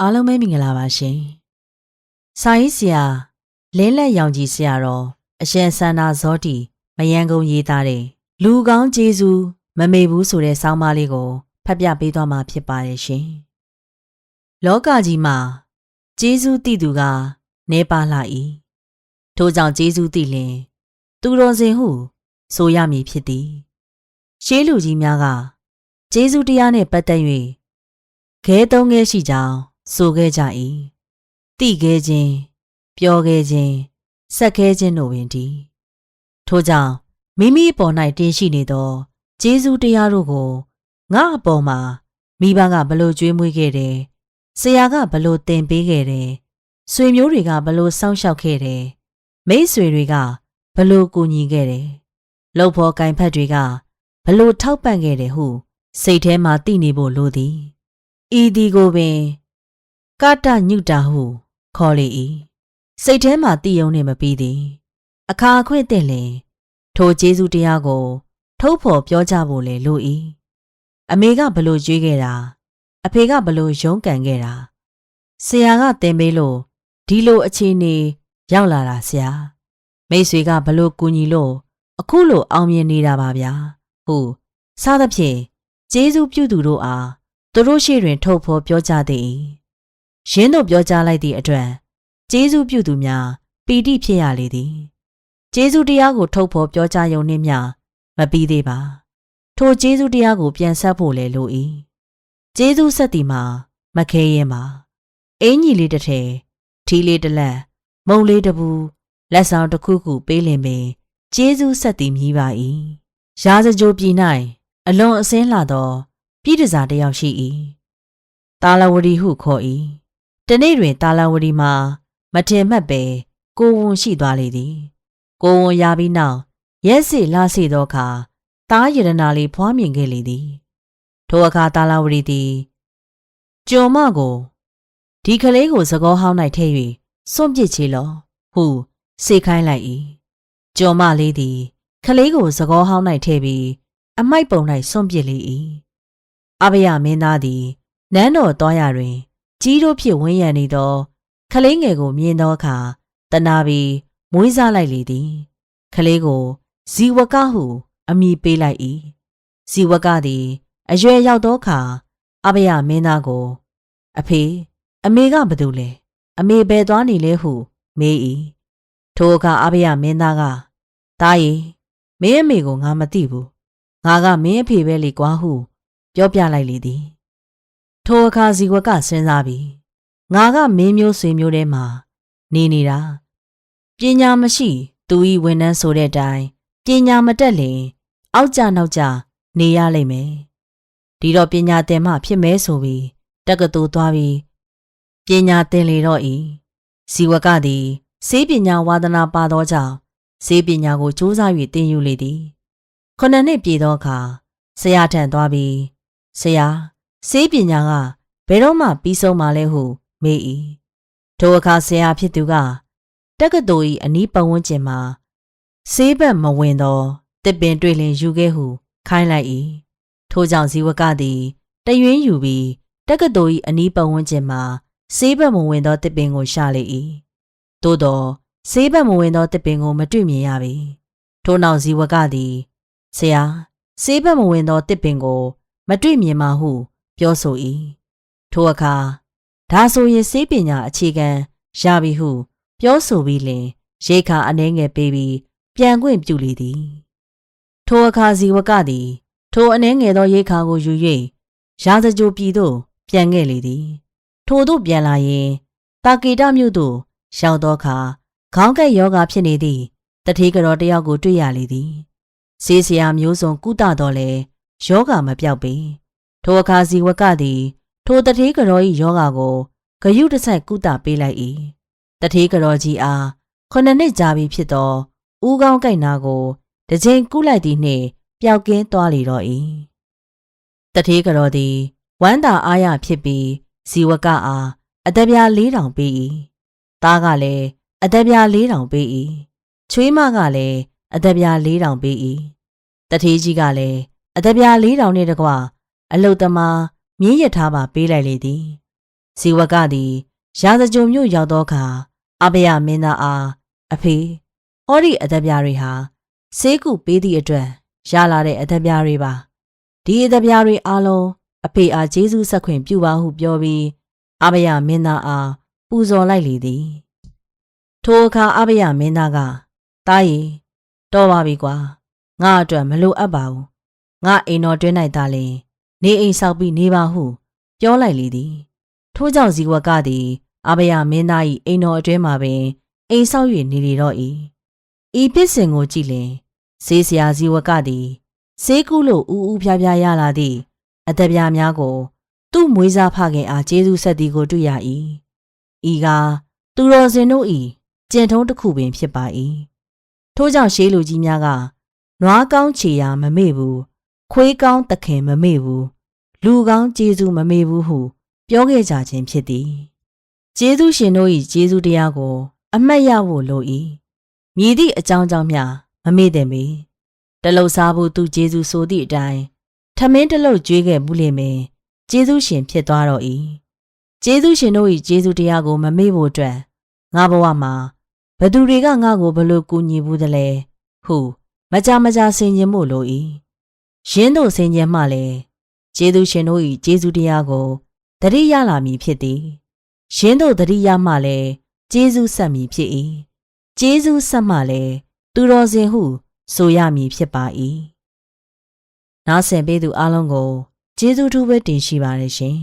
အားလုံးပဲမင်္ဂလာပါရှင်။စာရေးဆရာလင်းလက်ရောင်ကြီးဆရာတော်အရှင်ဆန္ဒဇောတိမယံကုံရေးသားတဲ့လူကောင်းကျေးဇူးမမေ့ဘူးဆိုတဲ့ဆောင်းပါးလေးကိုဖတ်ပြပေးသွားမှာဖြစ်ပါတယ်ရှင်။လောကကြီးမှာကျေးဇူးတည်သူကနေပါလာ၏။ထို့ကြောင့်ကျေးဇူးတည်လင် သူတော်စင်ဟု ဆိုရမည်ဖြစ်သည်။ရှေးလူကြီးများကကျေးဇူးတရားနှင့်ပတ်သက်၍ခဲသုံးခဲရှိကြောင်း ဆိုခဲ့ကြ၏တိခဲခြင်းပြောခဲခြင်းဆက်ခဲခြင်းတို့ပင်ဒီထို့ကြောင့်မိမိအပေါ်၌တင်ရှိနေသောကျေးဇူးတရားတို့ကိုငါအပေါ်မှာမိဘကဘလို့ကြွေးမွေးခဲ့တယ်ဆရာကဘလို့သင်ပေးခဲ့တယ်ဆွေမျိုးတွေကဘလို့စောင့်ရှောက်ခဲ့တယ်မိတ်ဆွေတွေကဘလို့ကူညီခဲ့တယ်လှုပ်ဖို့ကင်ဖက်တွေကဘလို့ထောက်ပံ့ခဲ့တယ်ဟု စိတ်ထဲမှာသိနေဖို့လိုသည်ဤဒီကိုပင် ကတညုတာဟုခေါ်လေ၏စိတ်ထဲမှာတည်ယုံနေမပြီးသည် အခါအခွင့်တဲ့လင်ထိုကျေးဇူးတရားကို ထုတ်ဖော်ပြောကြဖို့လေလို၏အမေကဘလို့ကြွေးခဲ့တာအဖေကဘလို့ရုန်းကန်ခဲ့တာဆရာကသင်ပေးလို့ဒီလိုအခြေအနေရောက်လာတာဆရာမိတ်ဆွေကဘလို့ကူညီလို့အခုလိုအောင်မြင်နေတာပါဗျာဟုတ်စသဖြင့်ကျေးဇူးပြုသူတို့အားသူတို့ရှိတွင်ထုတ်ဖော်ပြောကြသည် ရင်းတို့ပြောကြားလိုက်သည့်အတွက်ကျေးဇူးပြုသူများပီတိဖြစ်ရလေသည်ကျေးဇူးတရားကိုထုတ်ဖော်ပြောကြားရုံနှင့်မျှမပြီးသေးပါ ထိုကျေးဇူးတရားကိုပြန်ဆက်ဖို့လည်းလို၏ကျေးဇူးဆက်သည်မှာမခဲရင်ပါအင်းကြီးလေးတစ်ထည်ထီလေးတစ်လက်မုံလေးတစ်ဘူးလက်ဆောင်တစ်ခုခုပေးလင်ပင်ကျေးဇူးဆက်သည်မြည်ပါ၏ရာဇကြိုပြည်၌အလွန်အစင်းလာသော ပြည်တစားတစ်ယောက်ရှိ၏တာလဝရီဟုခေါ်၏ တနေ့တွင်တာလဝရီမှာမထင်မှတ်ပဲကိုဝန်ရှိသွားလေသည် ကိုဝန်ရပြီးနောက်ရက်စီလာစီသောအခါတားရတနာလေးဖွားမြင်ခဲ့လေသည် ထိုအခါတာလဝရီသည်ကျော်မကိုဒီကလေးကိုသကောဟောင်း၌ထည့်၍စွန့်ပစ်ချေလောဟုစေခိုင်းလိုက်၏ကျော်မလေးသည်ကလေးကိုသကောဟောင်း၌ထည့်ပြီးအမိုက်ပုံ၌စွန့်ပစ်လေ၏အဘယမင်းသားသည်နန်းတော်သွားရတွင် ကြီးတို့ဖြစ်ဝန်းရံနေသောခလေးငယ်ကိုမြင်သောအခါတနာပြီးမွေးစားလိုက်လေသည်ခလေးကိုဇီဝကဟုအမိပေးလိုက်၏ဇီဝကသည်အရွယ်ရောက်သောအခါအဘယမင်းသားကို အဖေအမေကဘာတူလဲအမေဘယ်သွားနေလဲဟုမေး၏ထိုအခါအဘယမင်းသားကတားရီမင်းအမေကိုငါမသိဘူးငါကမင်းအဖေပဲလေကွာဟု ပြောပြလိုက်လေသည် ထိုအခါဇီဝကစဉ်းစားပြီးငါကမင်းမျိုးဆွေမျိုးထဲမှာနေနေတာပညာမရှိသူဤဝန်ထမ်းဆိုတဲ့အတိုင်းပညာမတက်လင်အောက်ကြနောက်ကြနေရလိမ့်မယ်ဒီတော့ပညာသင်မှဖြစ်မဲဆိုပြီးတက္ကသိုလ်သွားပြီးပညာသင်လေတော့ဤဇီဝကသည်စေပညာဝါသနာပါသောကြောင့်စေပညာကိုစူးစမ်း၍သင်ယူလေသည်ခုနှစ်နှစ်ပြည့်သောအခါဆရာထံသွားပြီးဆရာ စေးပညာကဘယ်တော့မှပြီးဆုံးမှာလဲဟု မေး၏ထိုအခါဆရာဖြစ်သူကတက္ကသိုလ်၏အနီးပတ်ဝန်းကျင်မှာဆေးဘက်မဝင်သောတစ်ပင်တွေ့လင်ယူခဲ့ဟု ခိုင်းလိုက်၏ထို့ကြောင့်ဇီဝကသည်တရွင်းယူပြီးတက္ကသိုလ်၏အနီးပတ်ဝန်းကျင်မှာဆေးဘက်မဝင်သောတစ်ပင်ကိုရှာလေ၏သို့သောဆေးဘက်မဝင်သောတစ်ပင်ကို မတွေ့မြင်ရပေထို့နောက်ဇီဝကသည်ဆရာဆေးဘက်မဝင်သောတစ်ပင်ကို မတွေ့မြင်ပါဟု ပြောဆို၏ထိုအခါဒါဆိုရင်စေးပညာအခြေခံရပြီဟု ပြောဆိုပြီးလင်ရေခါအနှဲငယ်ပေးပြီးပြန်ခွင့်ပြုလေသည်ထိုအခါဇီဝကသည် ထိုအနှဲငယ်သောရေခါကိုယူ၍ရာဇကြိုပြည်သို့ပြန်ခဲ့လေသည် ထိုသို့ပြန်လာရင်တာကေတမြို့သို့ရောက်သောအခါခေါင်းကက်ယောဂဖြစ်နေသည့်တထေးကတော်တယောက်ကိုတွေ့ရလေသည်ဆေးဆရာမျိုးစုံကုသတော်လဲယောဂမပြောက်ပေ ထိုအခါဇီဝကသည် ထိုတထေးကတော်၏ယောဂါကိုဂယုတဆိုင်ကုသပေးလိုက်၏တထေးကတော်ကြီးအားခုနှစ်နှစ်ကြာပြီဖြစ်သောဦးကောင်းကိုက်နာကိုတစ်ချိန်ကုလိုက်သည်နှင့်ပျောက်ကင်းသွားလေတော့၏တထေးကတော်သည်ဝမ်းသာအားရဖြစ်ပြီးဇီဝကအားအသက်ပြား၄တောင်ပေး၏သားကလည်းအသက်ပြား၄တောင်ပေး၏ချွေးမကလည်းအသက်ပြား၄တောင်ပေး၏တထေးကြီးကလည်းအသက်ပြား၄တောင်နှင့်တကွ အလုတ်သမားမြင်းရထားပါပေးလိုက်လေသည်ဇီဝကသည်ရာဇကြုံမြို့ရောက်သောအခါအဘယမင်းသားအားအဖေဟောဒီအသက်ပြားတွေဟာဆေးကုပေးသည့်အတွက်ရလာတဲ့အသက်ပြားတွေပါဒီအသက်ပြားတွေအားလုံးအဖေအားကျေးဇူးဆက်ခွင့်ပြုပါဟုပြောပြီးအဘယမင်းသားအားပူဇော်လိုက်လေသည်ထိုအခါအဘယမင်းသားကတားရီတော်ပါပြီကွာငါအတွက်မလိုအပ်ပါဘူးငါအိမ်တော်တွင်း၌သာလျှင် နေအိမ်ဆောက်ပြီးနေပါဟုပြောလိုက်လေသည်ထို့ကြောင့်ဇီဝကသည်အဘယမင်းသား၏အိမ်တော်အတွင်းမှာပင်အိမ်ဆောက်၍နေလေတော့၏ဤဖြစ်စဉ်ကိုကြည့်လင်ဈေးစရာဇီဝကသည်ဈေးကူးလို့ဥဥဖြားဖြားရလာသည့်အသက်ပြားများကို သူ့မွေးစားဖခင်အားကျေးဇူးဆက်သည်ကိုတွေ့ရ၏ဤကသူတော်စင်တို့၏ကျင့်ထုံးတစ်ခုပင်ဖြစ်ပါ၏ထို့ကြောင့်ရှေးလူကြီးများကနွားကောင်းချေရာမမေ့ဘူး ခွေးကောင်းတခင်မမေ့ဘူးလူကောင်းကျေးဇူးမမေ့ဘူးဟု ပြောခဲ့ကြခြင်းဖြစ်သည်ကျေးဇူးရှင်တို့၏ကျေးဇူးတရားကို အမှတ်ရဖို့လို၏မြည်သည့်အကြောင်းကြောင့်မျှမမေ့သင့်ပေတလုတ်စားဖို့သူကျေးဇူးဆိုသည့်အတိုင်းထမင်းတလုတ်ကျွေးခဲ့မှုလိမ့်မယ်ကျေးဇူးရှင်ဖြစ်သွားတော့၏ကျေးဇူးရှင်တို့၏ကျေးဇူးတရားကို မမေ့ဖို့အတွက်ငါဘဝမှာဘသူတွေကငါ့ကိုဘလို့ကူညီဘူးသလဲဟု မကြမကြဆင်ခြင်ဖို့လို၏ ရင်းတို့ဆင်ခြင်မှလည်းကျေးဇူးရှင်တို့၏ကျေးဇူးတရားကိုတတိရလာမည်ဖြစ်သည်ရင်းတို့တတိရမှလည်းကျေးဇူးဆက်မည်ဖြစ်၏ကျေးဇူးဆက်မှလည်းသူတော်စင်ဟုဆိုရမည်ဖြစ်ပါ၏နားဆင်ပေးသူအလုံးကိုကျေးဇူးထူးပဲတင်ရှိပါတယ်ရှင်